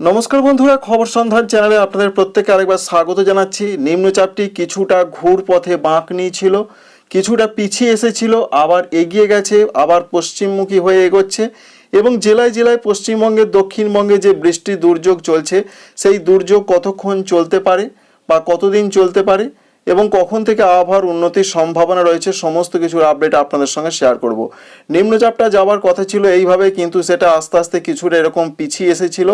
নমস্কার বন্ধুরা, খবর সন্ধান চ্যানেলে আপনাদের প্রত্যেকে আরেকবার স্বাগত জানাচ্ছি। নিম্নচাপটি কিছুটা ঘুর পথে বাঁক নিয়েছিল, কিছুটা পিছিয়ে এসেছিল, আবার এগিয়ে গেছে, আবার পশ্চিমমুখী হয়ে এগোচ্ছে এবং জেলায় জেলায় পশ্চিমবঙ্গে, দক্ষিণবঙ্গে যে বৃষ্টি দুর্যোগ চলছে, সেই দুর্যোগ কতক্ষণ চলতে পারে বা কতদিন চলতে পারে এবং কখন থেকে আবহাওয়ার উন্নতির সম্ভাবনা রয়েছে, সমস্ত কিছুর আপডেট আপনাদের সঙ্গে শেয়ার করব। নিম্নচাপটা যাওয়ার কথা ছিল এইভাবে, কিন্তু সেটা আস্তে আস্তে কিছুটা এরকম পিছিয়ে এসেছিল।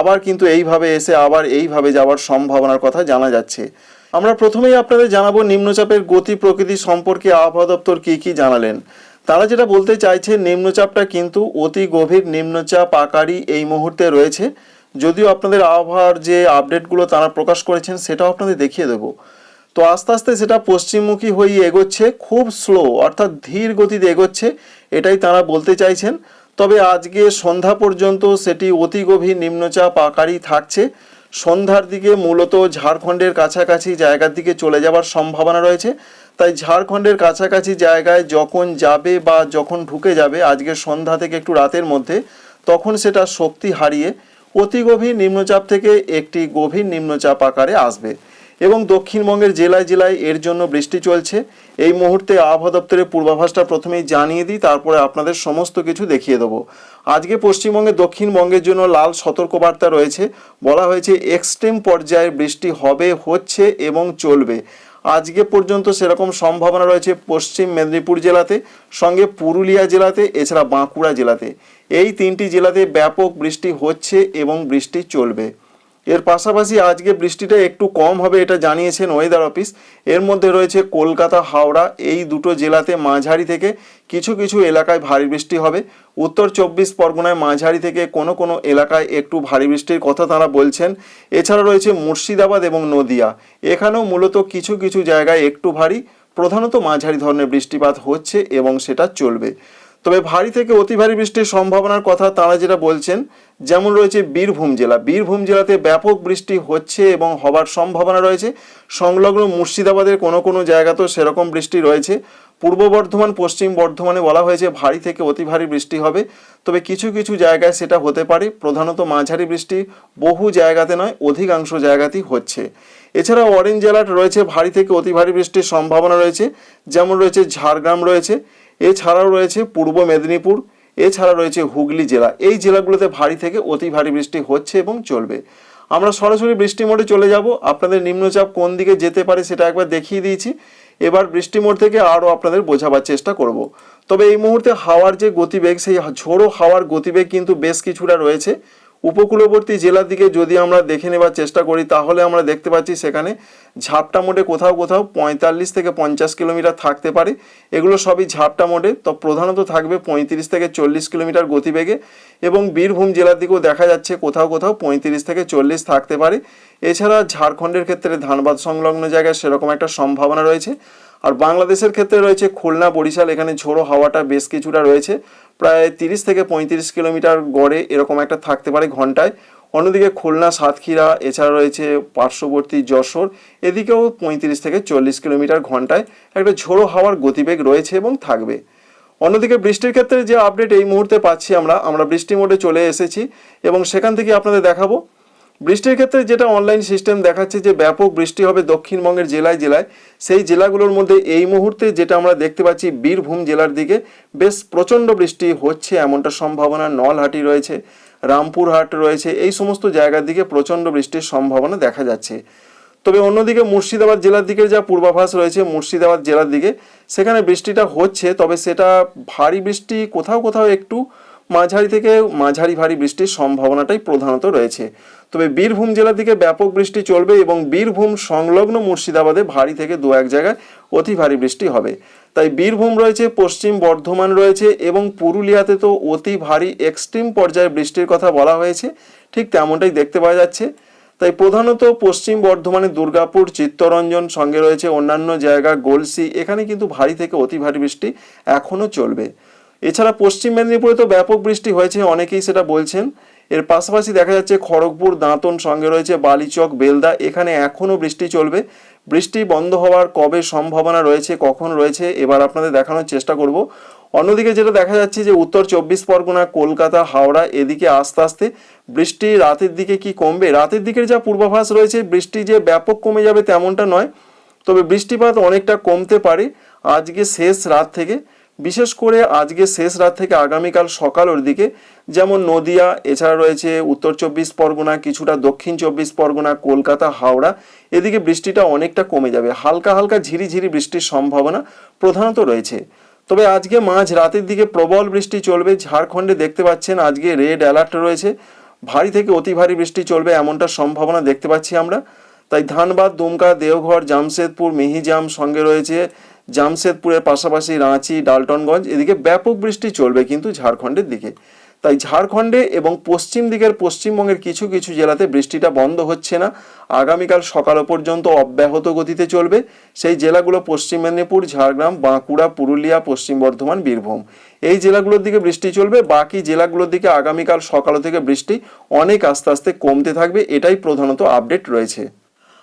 আবার কিন্তু এইভাবে এসে আবার এইভাবে যাওয়ার সম্ভাবনার কথা জানা যাচ্ছে। আমরা প্রথমেই আপনাদের জানাব নিম্নচাপের গতি প্রকৃতি সম্পর্কে আবহাওয়া দপ্তর কী কী জানালেন। তারা যেটা বলতে চাইছে, নিম্নচাপটা কিন্তু অতি গভীর নিম্নচাপ আকারই এই মুহূর্তে রয়েছে। যদিও আপনাদের আবহাওয়ার যে আপডেটগুলো তারা প্রকাশ করেছেন, সেটাও আপনাদের দেখিয়ে দেবো। তো আস্তে আস্তে সেটা পশ্চিমমুখী হয়ে এগোচ্ছে, খুব স্লো অর্থাৎ ধীর গতিতে এগোচ্ছে, এটাই তারা বলতে চাইছেন। তবে আজকে সন্ধ্যা পর্যন্ত সেটি অতি গভীর নিম্নচাপ আকারই থাকছে। সন্ধ্যার দিকে মূলত ঝাড়খণ্ডের কাছাকাছি জায়গার দিকে চলে যাওয়ার সম্ভাবনা রয়েছে। তাই ঝাড়খণ্ডের কাছাকাছি জায়গায় যখন যাবে বা যখন ঢুকে যাবে, আজকে সন্ধ্যা থেকে একটু রাতের মধ্যে, তখন সেটা শক্তি হারিয়ে অতি গভীর নিম্নচাপ থেকে একটি গভীর নিম্নচাপ আকারে আসবে। এবং দক্ষিণবঙ্গের জেলায় জেলায় এর জন্য বৃষ্টি চলছে। এই মুহূর্তে আবহাওয়া দপ্তরের পূর্বাভাসটা প্রথমেই জানিয়ে দিই, তারপরে আপনাদের সমস্ত কিছু দেখিয়ে দেবো। আজকে পশ্চিমবঙ্গে, দক্ষিণবঙ্গের জন্য লাল সতর্কবার্তা রয়েছে। বলা হয়েছে, এক্সট্রিম পর্যায়ে বৃষ্টি হবে, হচ্ছে এবং চলবে। আজকে পর্যন্ত সেরকম সম্ভাবনা রয়েছে পশ্চিম মেদিনীপুর জেলাতে, সঙ্গে পুরুলিয়া জেলাতে, এছাড়া বাঁকুড়া জেলাতে। এই তিনটি জেলাতে ব্যাপক বৃষ্টি হচ্ছে এবং বৃষ্টি চলবে। এর পাশাপাশি আজকে বৃষ্টিটা একটু কম হবে এটা জানিয়েছেন ওয়েদার অফিস এর মধ্যে রয়েছে কলকাতা, হাওড়া, এই দুটো জেলাতে মাঝারি থেকে কিছু কিছু এলাকায় ভারী বৃষ্টি হবে। উত্তর চব্বিশ পরগনায় মাঝারি থেকে কোনো কোনো এলাকায় একটু ভারী বৃষ্টির কথা তারা বলছেন। এছাড়া রয়েছে মুর্শিদাবাদ এবং নদিয়া। এখানেও মূলত কিছু কিছু জায়গায় একটু ভারী। প্রধানত মাঝারি ধরনের বৃষ্টিপাত হচ্ছে এবং সেটা চলবে। তবে ভারী থেকে অতি ভারী বৃষ্টির সম্ভাবনার কথা তারা যেটা বলছেন। যেমন রয়েছে বীরভূম জেলা। বীরভূম জেলাতে ব্যাপক বৃষ্টি হচ্ছে এবং হবার সম্ভাবনা রয়েছে। সংলগ্ন মুর্শিদাবাদের কোনো কোনো জায়গাতেও সেরকম বৃষ্টি রয়েছে। পূর্ব বর্ধমান, পশ্চিম বর্ধমানে বলা হয়েছে ভারী থেকে অতি ভারী বৃষ্টি হবে। তবে কিছু কিছু জায়গায় সেটা হতে পারে। প্রধানত মাঝারি বৃষ্টি বহু জায়গাতে নয়, অধিকাংশ জায়গাতেই হচ্ছে। এছাড়া অরেঞ্জ জেলার রয়েছে। ভারী থেকে অতি ভারী বৃষ্টির সম্ভাবনা রয়েছে। যেমন রয়েছে ঝাড়গ্রাম রয়েছে। এছাড়াও রয়েছে পূর্ব মেদিনীপুর এছাড়া রয়েছে হুগলি জেলা। এই জেলাগুলোতে ভারী থেকে অতি ভারী বৃষ্টি হচ্ছে এবং চলবে। আমরা সরাসরি বৃষ্টি মোডে চলে যাব। আপনাদের নিম্নচাপ কোন দিকে যেতে পারে সেটা একবার দেখিয়ে দিয়েছি। এবার বৃষ্টি মোড থেকে আরও আপনাদের বোঝাবার চেষ্টা করব। তবে এই মুহূর্তে হাওয়ার যে গতিবেগ, সেই ঝোড়ো হাওয়ার গতিবেগ কিন্তু বেশ কিছুটা রয়েছে। উপকূলবর্তী জেলার দিকে যদি আমরা দেখে নেবার চেষ্টা করি, তাহলে আমরা দেখতে পাচ্ছি সেখানে ঝাপটা মোডে কোথাও কোথাও পঁয়তাল্লিশ থেকে পঞ্চাশ কিলোমিটার থাকতে পারে। এগুলো সবই ঝাপটা মোডে, তো প্রধানত থাকবে পঁয়ত্রিশ থেকে চল্লিশ কিলোমিটার গতিবেগে এবং বীরভূম জেলার দিকেও দেখা যাচ্ছে কোথাও কোথাও পঁয়ত্রিশ থেকে চল্লিশ থাকতে পারে। এছাড়া ঝাড়খণ্ডের ক্ষেত্রে ধানবাদ সংলগ্ন জায়গায় সেরকম একটা সম্ভাবনা রয়েছে। আর বাংলাদেশের ক্ষেত্রে রয়েছে খুলনা, বরিশাল, এখানে ঝোড়ো হাওয়াটা বেশ কিছুটা রয়েছে। প্রায় তিরিশ থেকে পঁয়ত্রিশ কিলোমিটার গড়ে এরকম একটা থাকতে পারে ঘন্টায়। অন্যদিকে খুলনা, সাতক্ষীরা, এছাড়া রয়েছে পার্শ্ববর্তী যশোর, এদিকেও পঁয়ত্রিশ থেকে চল্লিশ কিলোমিটার ঘন্টায় একটা ঝোড়ো হাওয়ার গতিবেগ রয়েছে এবং থাকবে। অন্যদিকে বৃষ্টির ক্ষেত্রে যে আপডেট এই মুহূর্তে পাচ্ছি আমরা আমরা বৃষ্টি মোডে চলে এসেছি এবং সেখান থেকে আপনাদের দেখাবো বৃষ্টির ক্ষেত্রে যেটা অনলাইন সিস্টেম দেখাচ্ছে যে ব্যাপক বৃষ্টি হবে দক্ষিণবঙ্গের জেলায় জেলায়, সেই জেলাগুলোর মধ্যে এই মুহূর্তে যেটা আমরা দেখতে পাচ্ছি বীরভূম জেলার দিকে বেশ প্রচণ্ড বৃষ্টি হচ্ছে এমনটা সম্ভাবনা, নলহাটি রয়েছে, রামপুরহাট রয়েছে, এই সমস্ত জায়গার দিকে প্রচণ্ড বৃষ্টির সম্ভাবনা দেখা যাচ্ছে। তবে অন্যদিকে মুর্শিদাবাদ জেলার দিকের যা পূর্বাভাস রয়েছে, মুর্শিদাবাদ জেলার দিকে সেখানে বৃষ্টিটা হচ্ছে, তবে সেটা ভারী বৃষ্টি কোথাও কোথাও একটু মাঝারি থেকে মাঝারি ভারী বৃষ্টির সম্ভাবনাটাই প্রধানত রয়েছে। তবে বীরভূম জেলার দিকে ব্যাপক বৃষ্টি চলবে এবং বীরভূম সংলগ্ন মুর্শিদাবাদে ভারী থেকে দু এক জায়গায় অতি ভারী বৃষ্টি হবে। তাই বীরভূম রয়েছে, পশ্চিম বর্ধমান রয়েছে এবং পুরুলিয়াতে তো অতি ভারী এক্সট্রিম পর্যায়ে বৃষ্টির কথা বলা হয়েছে, ঠিক তেমনটাই দেখতে পাওয়া যাচ্ছে। তাই প্রধানত পশ্চিম বর্ধমানে দুর্গাপুর, চিত্তরঞ্জন সঙ্গে রয়েছে অন্যান্য জায়গা, গোলসি, এখানে কিন্তু ভারী থেকে অতি ভারী বৃষ্টি এখনও চলবে। এছাড়া পশ্চিম মেদিনীপুরে তো ব্যাপক বৃষ্টি হয়েছে, অনেকেই সেটা বলছেন। এর পাশাপাশি দেখা যাচ্ছে খড়গপুর, দাঁতন সঙ্গে রয়েছে বালিচক, বেলদা, এখানে এখনও বৃষ্টি চলবে। বৃষ্টি বন্ধ হওয়ার কবে সম্ভাবনা রয়েছে, কখন রয়েছে, এবার আপনাদের দেখানোর চেষ্টা করব। অন্যদিকে যেটা দেখা যাচ্ছে যে উত্তর চব্বিশ পরগনা, কলকাতা, হাওড়া, এদিকে আস্তে আস্তে বৃষ্টি রাতের দিকে কি কমবে? রাতের দিকের যা পূর্বাভাস রয়েছে, বৃষ্টি যে ব্যাপক কমে যাবে তেমনটা নয়। তবে বৃষ্টিপাত অনেকটা কমতে পারে আজকে শেষ রাত থেকে। বিশেষ করে আজকে শেষ রাত থেকে আগামীকাল সকালের দিকে যেমন নদিয়া, এছাড়া রয়েছে উত্তর চব্বিশ পরগনা, কিছুটা দক্ষিণ চব্বিশ পরগনা, কলকাতা, হাওড়া। এদিকে বৃষ্টিটা অনেকটা কমে যাবে। হালকা হালকা ঝিরিঝিরি বৃষ্টির সম্ভাবনা প্রধানত রয়েছে। তবে আজকে মাঝ রাতের দিকে প্রবল বৃষ্টি চলবে। ঝাড়খণ্ডে দেখতে পাচ্ছেন আজকে রেড অ্যালার্ট রয়েছে। ভারী থেকে অতি ভারী বৃষ্টি চলবে এমনটা সম্ভাবনা দেখতে পাচ্ছি আমরা। তাই ধানবাদ, দুমকা, দেওঘর, জামশেদপুর, মিহিজাম সঙ্গে রয়েছে জামশেদপুরের পাশাপাশি রাঁচি, ডালটনগঞ্জ, এদিকে ব্যাপক বৃষ্টি চলবে কিন্তু ঝাড়খণ্ডের দিকে। তাই ঝাড়খণ্ডে এবং পশ্চিম দিকের পশ্চিমবঙ্গের কিছু কিছু জেলাতে বৃষ্টিটা বন্ধ হচ্ছে না। আগামীকাল সকাল পর্যন্ত অব্যাহত গতিতে চলবে। সেই জেলাগুলো পশ্চিম মেদিনীপুর, ঝাড়গ্রাম, বাঁকুড়া, পুরুলিয়া, পশ্চিম বর্ধমান, বীরভূম। এই জেলাগুলোর দিকে বৃষ্টি চলবে। বাকি জেলাগুলোর দিকে আগামীকাল সকাল থেকে বৃষ্টি অনেক আস্তে আস্তে কমতে থাকবে। এটাই প্রধানত আপডেট রয়েছে।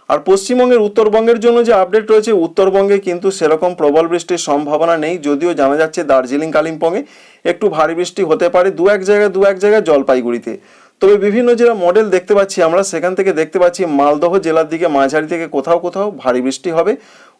আর পশ্চিমবঙ্গের উত্তরবঙ্গের জন্য যে আপডেট রয়েছে, উত্তরবঙ্গে কিন্তু সেরকম প্রবল বৃষ্টির সম্ভাবনা নেই, যদিও জানা যাচ্ছে দার্জিলিং কালিম্পংয়ে একটু ভারী বৃষ্টি হতে পারে, দু এক জায়গায় দু এক জায়গায় জলপাইগুড়িতে। তবে বিভিন্ন জেলা মডেল দেখতে পাচ্ছি আমরা। সেখান থেকে দেখতে পাচ্ছি মালদহ জেলার দিকে, মাঝারি থেকে কোথাও কোথাও ভারী বৃষ্টি হবে।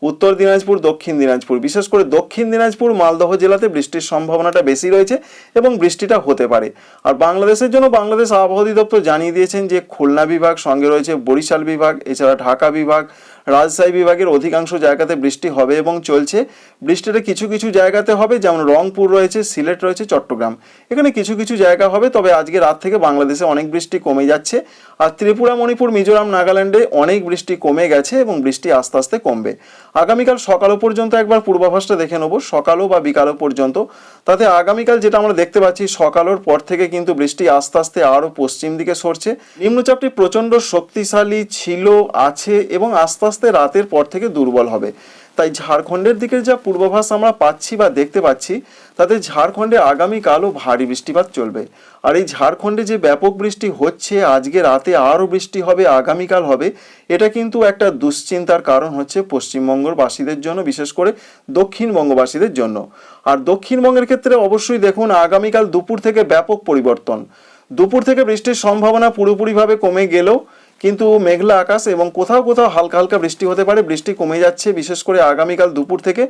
উত্তর দিনাজপুর, দক্ষিণ দিনাজপুর, বিশেষ করে দক্ষিণ দিনাজপুর, মালদহ জেলাতে বৃষ্টির সম্ভাবনাটা বেশি রয়েছে এবং বৃষ্টিটা হতে পারে। আর বাংলাদেশের জন্য বাংলাদেশ আবহাওয়া অধিদপ্তর জানিয়ে দিয়েছেন যে খুলনা বিভাগ, সঙ্গে রয়েছে বরিশাল বিভাগ, এছাড়া ঢাকা বিভাগ রাজশাহী বিভাগের অধিকাংশ জায়গাতে বৃষ্টি হবে এবং চলছে। বৃষ্টিটা কিছু কিছু জায়গাতে হবে, যেমন রংপুর রয়েছে, সিলেট রয়েছে, চট্টগ্রাম। এখানে কিছু কিছু জায়গা হবে, তবে আজকে রাত থেকে বাংলাদেশে অনেক বৃষ্টি কমে যাচ্ছে। আর ত্রিপুরা, মণিপুর, মিজোরাম, নাগাল্যান্ডে অনেক বৃষ্টি কমে গেছে এবং বৃষ্টি আস্তে আস্তে কমবে। আগামীকাল সকালও পর্যন্ত একবার পূর্বাভাসটা দেখে নেব, সকালও বা বিকালও পর্যন্ত। তাতে আগামীকাল যেটা আমরা দেখতে পাচ্ছি, সকালের পর থেকে কিন্তু বৃষ্টি আস্তে আস্তে আরও পশ্চিম দিকে সরছে। নিম্নচাপটি প্রচণ্ড শক্তিশালী ছিল, আছে এবং আস্তে আস্তে রাতের পর থেকে দুর্বল হবে। তাই ঝাড়খণ্ডের দিকের যা পূর্বাভাস আমরা পাচ্ছি বা দেখতে পাচ্ছি, তাতে ঝাড়খণ্ডে আগামীকালও ভারী বৃষ্টিপাত চলবে। আর এই ঝাড়খণ্ডে যে ব্যাপক বৃষ্টি হচ্ছে, আজকে রাতে আরও বৃষ্টি হবে, আগামীকাল হবে, এটা কিন্তু একটা দুশ্চিন্তার কারণ হচ্ছে পশ্চিমবঙ্গের বাসীদের জন্য, বিশেষ করে দক্ষিণবঙ্গবাসীদের জন্য। আর দক্ষিণবঙ্গের ক্ষেত্রে অবশ্যই দেখুন, আগামীকাল দুপুর থেকে ব্যাপক পরিবর্তন। দুপুর থেকে বৃষ্টির সম্ভাবনা পুরোপুরিভাবে কমে গেলেও কিন্তু মেঘলা আকাশ এবং কোথাও কোথাও হালকা হালকা বৃষ্টি হতে পারে। বৃষ্টি কমে যাচ্ছে, বিশেষ করে আগামীকাল দুপুর থেকে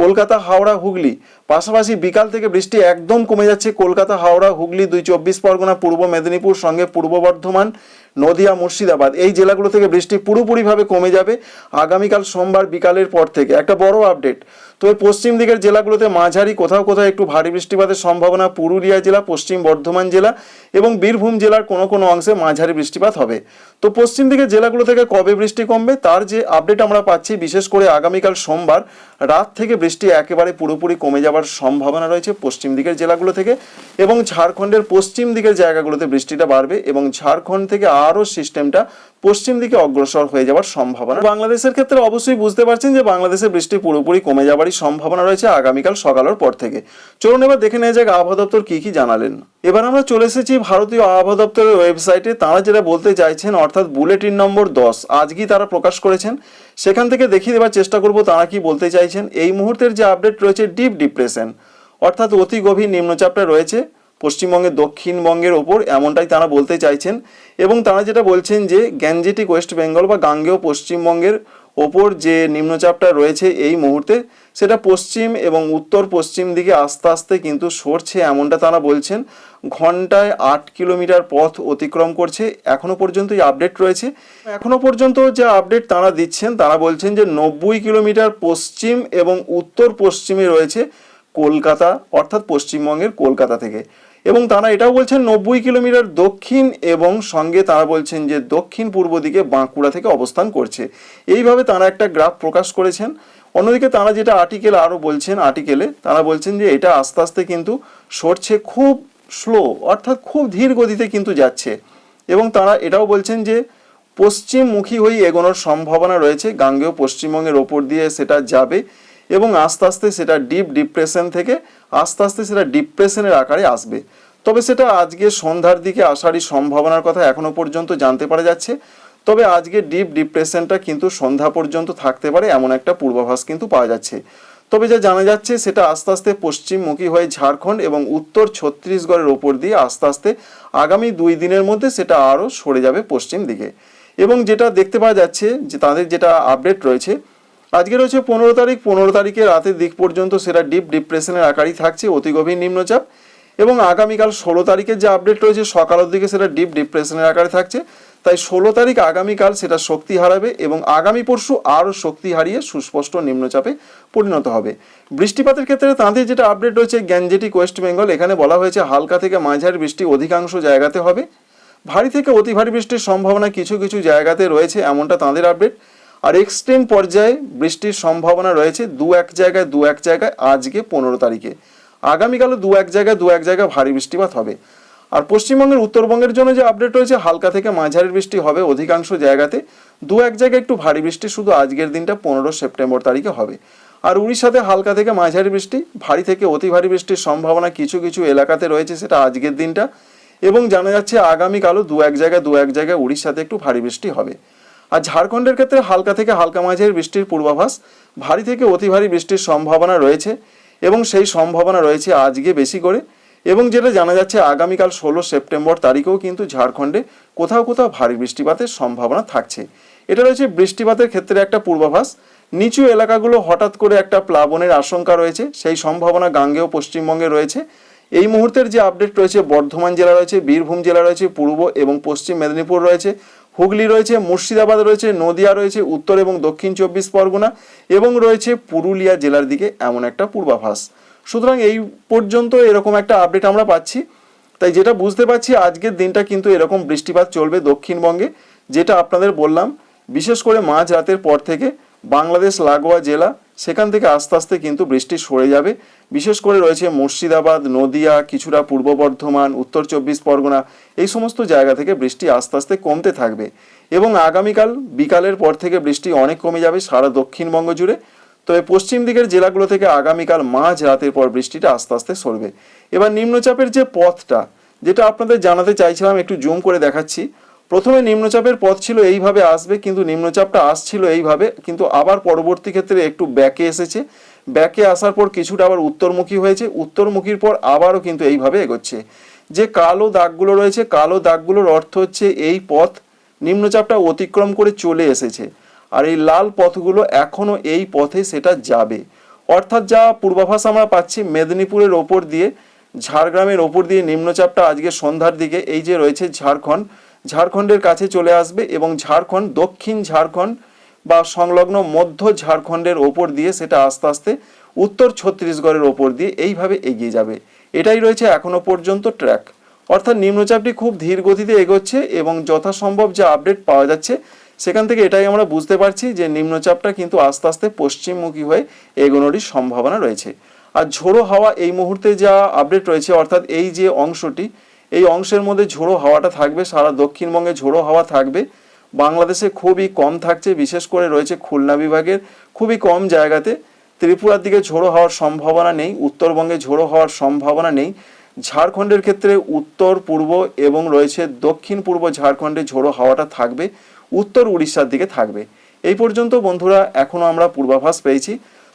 কলকাতা, হাওড়া, হুগলি। পাশাপাশি বিকাল থেকে বৃষ্টি একদম কমে যাচ্ছে। কলকাতা, হাওড়া, হুগলি, দুই চব্বিশ পরগনা, পূর্ব মেদিনীপুর সঙ্গে পূর্ব বর্ধমান, নদিয়া, মুর্শিদাবাদ এই জেলাগুলো থেকে বৃষ্টি পুরোপুরিভাবে কমে যাবে আগামীকাল সোমবার বিকালের পর থেকে। একটা বড় আপডেট তবে পশ্চিম দিকের জেলাগুলোতে মাঝারি, কোথাও কোথাও একটু ভারী বৃষ্টিপাতের সম্ভাবনা, পুরুলিয়া জেলা, পশ্চিম বর্ধমান জেলা এবং বীরভূম জেলার কোনো কোনো অংশে মাঝারি বৃষ্টিপাত হবে। তো পশ্চিম দিকের জেলাগুলো থেকে কবে বৃষ্টি কমবে তার যে আপডেট আমরা পাচ্ছি, বিশেষ করে আগামীকাল সোমবার, রাত থেকে বৃষ্টি একেবারে পুরোপুরি কমে যাওয়ার সম্ভাবনা রয়েছে পশ্চিম দিকের জেলাগুলো থেকে এবং ঝাড়খণ্ডের পশ্চিম দিকের জায়গাগুলোতে বৃষ্টিটা বাড়বে এবং ঝাড়খণ্ড থেকে আরও সিস্টেমটা পশ্চিম দিকে অগ্রসর হয়ে যাওয়ার সম্ভাবনা। বাংলাদেশের ক্ষেত্রে অবশ্যই বুঝতে পারছেন যে বাংলাদেশে বৃষ্টি পুরোপুরি কমে যাওয়ারই সম্ভাবনা রয়েছে আগামীকাল সকালের পর থেকে। চলুন এবার দেখে নেওয়া যাক আবহাওয়া দপ্তর কি কি জানালেন। এবার আমরা চলে এসেছি ভারতীয় আবহাওয়া দপ্তরের ওয়েবসাইটে। তারা যেটা বলতে চাইছেন, অর্থাৎ বুলেটিন নম্বর দশ, আজকেই তারা প্রকাশ করেছেন। সেখান থেকে দেখিয়ে দেওয়ার চেষ্টা করব তারা কি বলতে চাইছেন। এই মুহূর্তের যে আপডেট রয়েছে, ডিপ ডিপ্রেশন, অর্থাৎ অতি গভীর নিম্নচাপটা রয়েছে পশ্চিমবঙ্গের, দক্ষিণবঙ্গের ওপর, এমনটাই তারা বলতে চাইছেন। এবং তারা যেটা বলছেন যে গ্যাঞ্জেটিক ওয়েস্ট বেঙ্গল বা গাঙ্গেয় পশ্চিমবঙ্গের ওপর যে নিম্নচাপটা রয়েছে এই মুহূর্তে সেটা পশ্চিম এবং উত্তর পশ্চিম দিকে আস্তে আস্তে কিন্তু সরছে এমনটা তারা বলছেন। ঘন্টায় আট কিলোমিটার পথ অতিক্রম করছে। এখনও পর্যন্ত এই আপডেট রয়েছে। এখনও পর্যন্ত যে আপডেট তারা দিচ্ছেন, তারা বলছেন যে নব্বই কিলোমিটার পশ্চিম এবং উত্তর পশ্চিমে রয়েছে কলকাতা, অর্থাৎ পশ্চিমবঙ্গের কলকাতা থেকে। এবং তারা এটাও বলছেন নব্বই কিলোমিটার দক্ষিণ এবং সঙ্গে তারা বলছেন যে দক্ষিণ পূর্ব দিকে বাঁকুড়া থেকে অবস্থান করছে। এইভাবে তারা একটা গ্রাফ প্রকাশ করেছেন। অন্যদিকে তারা যেটা আর্টিকেল আরও বলছেন আর্টিকেলে তারা বলছেন যে এটা আস্তে আস্তে কিন্তু সরছে খুব স্লো অর্থাৎ খুব ধীর গতিতে কিন্তু যাচ্ছে। এবং তারা এটাও বলছেন যে পশ্চিমমুখী হয়ে এগোনোর সম্ভাবনা রয়েছে, গাঙ্গেয় পশ্চিমবঙ্গের ওপর দিয়ে সেটা যাবে এবং আস্তে আস্তে সেটা ডিপ ডিপ্রেশন থেকে আস্তে আস্তে সেটা ডিপ্রেশনের আকারে আসবে। তবে সেটা আজকে সন্ধ্যার দিকে আসারই সম্ভাবনার কথা এখনও পর্যন্ত জানতে পারা যাচ্ছে। তবে আজকে ডিপ ডিপ্রেশনটা কিন্তু সন্ধ্যা পর্যন্ত থাকতে পারে, এমন একটা পূর্বাভাস কিন্তু পাওয়া যাচ্ছে। তবে যা জানা যাচ্ছে, সেটা আস্তে আস্তে পশ্চিমমুখী হয়ে ঝাড়খণ্ড এবং উত্তর ছত্তিশগড়ের ওপর দিয়ে আস্তে আস্তে আগামী দুই দিনের মধ্যে সেটা আরও সরে যাবে পশ্চিম দিকে। এবং যেটা দেখতে পাওয়া যাচ্ছে, যে তাদের যেটা আপডেট রয়েছে, আজকে রয়েছে পনেরো তারিখ, পনেরো তারিখে রাতের দিক পর্যন্ত সেটা ডিপ ডিপ্রেশনের আকারই থাকছে, অতি গভীর নিম্নচাপ। এবং আগামীকাল ষোলো তারিখের যে আপডেট রয়েছে, সকালের দিকে সেটা ডিপ ডিপ্রেশনের আকারে থাকছে। তাই ষোলো তারিখ আগামীকাল সেটা শক্তি হারাবে এবং আগামী পরশু আরও শক্তি হারিয়ে সুস্পষ্ট নিম্নচাপে পরিণত হবে। বৃষ্টিপাতের ক্ষেত্রে তাঁদের যেটা আপডেট রয়েছে গ্যাঞ্জেটিক ওয়েস্ট বেঙ্গল এখানে বলা হয়েছে হালকা থেকে মাঝারি বৃষ্টি অধিকাংশ জায়গাতে হবে। ভারী থেকে অতি ভারী বৃষ্টির সম্ভাবনা কিছু কিছু জায়গাতে রয়েছে, এমনটা তাঁদের আপডেট আর এক্সট্রিম পর্যায়ে বৃষ্টির সম্ভাবনা রয়েছে দু এক জায়গায়, দু এক জায়গায় আজকে পনেরো তারিখে। আগামীকালও দু এক জায়গায়, দু এক জায়গায় ভারী বৃষ্টিপাত হবে। আর পশ্চিমবঙ্গের উত্তরবঙ্গের জন্য যে আপডেট রয়েছে, হালকা থেকে মাঝারি বৃষ্টি হবে অধিকাংশ জায়গাতে। দু এক জায়গায় একটু ভারী বৃষ্টি, শুধু আজকের দিনটা পনেরো সেপ্টেম্বর তারিখে হবে। আর উড়িষ্যাতে হালকা থেকে মাঝারি বৃষ্টি, ভারী থেকে অতি ভারী বৃষ্টির সম্ভাবনা কিছু কিছু এলাকাতে রয়েছে, সেটা আজকের দিনটা। এবং জানা যাচ্ছে আগামীকালও দু এক জায়গায়, দু এক জায়গায় উড়িষ্যাতে একটু ভারী বৃষ্টি হবে। আর ঝাড়খণ্ডের ক্ষেত্রে হালকা থেকে হালকা মাঝারি বৃষ্টির পূর্বাভাস, ভারী থেকে অতি ভারী বৃষ্টির সম্ভাবনা রয়েছে। এবং সেই সম্ভাবনা রয়েছে আজকে বেশি করে। এবং যেটা জানা যাচ্ছে, আগামীকাল ষোলো সেপ্টেম্বর তারিখেও কিন্তু ঝাড়খণ্ডে কোথাও কোথাও ভারী বৃষ্টিপাতের সম্ভাবনা থাকছে। এটা রয়েছে বৃষ্টিপাতের ক্ষেত্রে একটা পূর্বাভাস। নিচু এলাকাগুলো হঠাৎ করে একটা প্লাবনের আশঙ্কা রয়েছে, সেই সম্ভাবনা গাঙ্গেয় পশ্চিমবঙ্গে রয়েছে। এই মুহূর্তের যে আপডেট রয়েছে, বর্ধমান জেলা রয়েছে, বীরভূম জেলা রয়েছে, পূর্ব এবং পশ্চিম মেদিনীপুর রয়েছে, হুগলি রয়েছে, মুর্শিদাবাদ রয়েছে, নদিয়া রয়েছে, উত্তর এবং দক্ষিণ চব্বিশ পরগনা এবং রয়েছে পুরুলিয়া জেলার দিকে এমন একটা পূর্বাভাস। সুতরাং এই পর্যন্ত এরকম একটা আপডেট আমরা পাচ্ছি। তাই যেটা বুঝতে পারছি, আজকের দিনটা কিন্তু এরকম বৃষ্টিপাত চলবে দক্ষিণবঙ্গে, যেটা আপনাদের বললাম। বিশেষ করে মাঝ রাতের পর থেকে বাংলাদেশ, লাগোয়া জেলা, সেখান থেকে আস্তে আস্তে কিন্তু বৃষ্টি সরে যাবে। বিশেষ করে রয়েছে মুর্শিদাবাদ, নদিয়া, কিছুটা পূর্ব বর্ধমান, উত্তর চব্বিশ পরগনা, এই সমস্ত জায়গা থেকে বৃষ্টি আস্তে আস্তে কমতে থাকবে। এবং আগামীকাল বিকালের পর থেকে বৃষ্টি অনেক কমে যাবে সারা দক্ষিণবঙ্গ জুড়ে। তবে পশ্চিম দিকের জেলাগুলো থেকে আগামীকাল মাঝ রাতের পর বৃষ্টিটা আস্তে আস্তে সরবে। এবার নিম্নচাপের যে পথটা, যেটা আপনাদের জানাতে চাইছিলাম, একটু জুম করে দেখাচ্ছি। প্রথমে নিম্নচাপের পথ ছিল এইভাবে আসবে, কিন্তু নিম্নচাপটা আসছিল এইভাবে, কিন্তু আবার পরবর্তী ক্ষেত্রে একটু ব্যাকে এসেছে। ব্যাকে আসার পর কিছুটা আবার উত্তরমুখী হয়েছে, উত্তরমুখীর পর আবারও কিন্তু এইভাবে এগোচ্ছে। যে কালো দাগগুলো রয়েছে, কালো দাগগুলোর অর্থ হচ্ছে এই পথ নিম্নচাপটা অতিক্রম করে চলে এসেছে। আর এই লাল পথগুলো এখনও এই পথে সেটা যাবে। অর্থাৎ যা পূর্বাভাস আমরা পাচ্ছি, মেদিনীপুরের ওপর দিয়ে, ঝাড়গ্রামের ওপর দিয়ে নিম্নচাপটা আজকে সন্ধ্যার দিকে, এই যে রয়েছে ঝাড়খণ্ড, ঝাড়খণ্ডের কাছে চলে আসবে এবং ঝাড়খণ্ড, দক্ষিণ ঝাড়খণ্ড বা সংলগ্ন মধ্য ঝাড়খণ্ডের ওপর দিয়ে সেটা আস্তে আস্তে, উত্তর ছত্তিশগড়ের ওপর দিয়ে এইভাবে এগিয়ে যাবে। এটাই রয়েছে এখনও পর্যন্ত ট্র্যাক। অর্থাৎ নিম্নচাপটি খুব ধীর গতিতে এগোচ্ছে এবং যথাসম্ভব যে আপডেট পাওয়া যাচ্ছে সেখান থেকে এটাই আমরা বুঝতে পারছি যে নিম্নচাপটা কিন্তু আস্তে আস্তে পশ্চিমমুখী হয়ে এগোনোরই সম্ভাবনা রয়েছে। আর ঝোড়ো হাওয়া এই মুহূর্তে যা আপডেট রয়েছে, অর্থাৎ এই যে অংশটি, এই অংশের মধ্যে ঝোড়ো হাওয়াটা থাকবে, সারা দক্ষিণবঙ্গে ঝোড়ো হাওয়া থাকবে। বাংলাদেশে খুবই কম থাকছে, বিশেষ করে রয়েছে খুলনা বিভাগের খুবই কম জায়গাতে। ত্রিপুরার দিকে ঝোড়ো হওয়ার সম্ভাবনা নেই, উত্তরবঙ্গে ঝোড়ো হওয়ার সম্ভাবনা নেই। ঝাড়খণ্ডের ক্ষেত্রে উত্তর পূর্ব এবং রয়েছে দক্ষিণ পূর্ব ঝাড়খণ্ডে ঝোড়ো হাওয়াটা থাকবে। উত্তর উড়িষ্যার দিকে থাকবে। এই পর্যন্ত বন্ধুরা এখনও আমরা পূর্বাভাস পেয়েছি।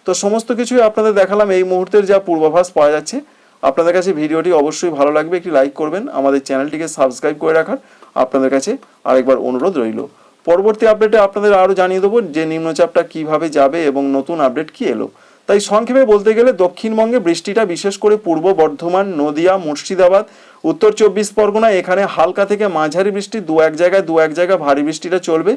তো সমস্ত কিছুই আপনাদের দেখালাম। এই মুহূর্তের যা পূর্বাভাস পাওয়া যাচ্ছে, আপনাদের কাছে ভিডিওটি অবশ্যই ভালো লাগবে, একটি লাইক করবেন, আমাদের চ্যানেলটিকে সাবস্ক্রাইব করে রাখার আপনাদের কাছে আরেকবার অনুরোধ রইল। পরবর্তী আপডেটে আপনাদের আরও জানিয়ে দেবো যে নিম্নচাপটা কীভাবে যাবে এবং নতুন আপডেট কি এলো। তাই সংক্ষেপে বলতে গেলে দক্ষিণবঙ্গে বৃষ্টিটা বিশেষ করে পূর্ব বর্ধমান, নদিয়া, মুর্শিদাবাদ, উত্তর চব্বিশ পরগনা, এখানে হালকা থেকে মাঝারি বৃষ্টি, দু এক জায়গায় দু এক জায়গায় ভারী বৃষ্টিটা চলবে।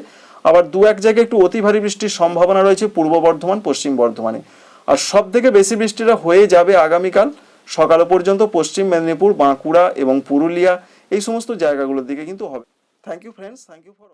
আবার দু এক জায়গায় একটু অতি ভারী বৃষ্টির সম্ভাবনা রয়েছে পূর্ব বর্ধমান, পশ্চিম বর্ধমানে। আর সব থেকে বেশি বৃষ্টিটা হয়ে যাবে আগামীকাল, সকাল পর্যন্ত পশ্চিম মেদিনীপুর, বাঁকুড়া এবং পুরুলিয়া, এই সমস্ত জায়গাগুলোর দিকে কিন্তু হবে। Thank you friends thank you for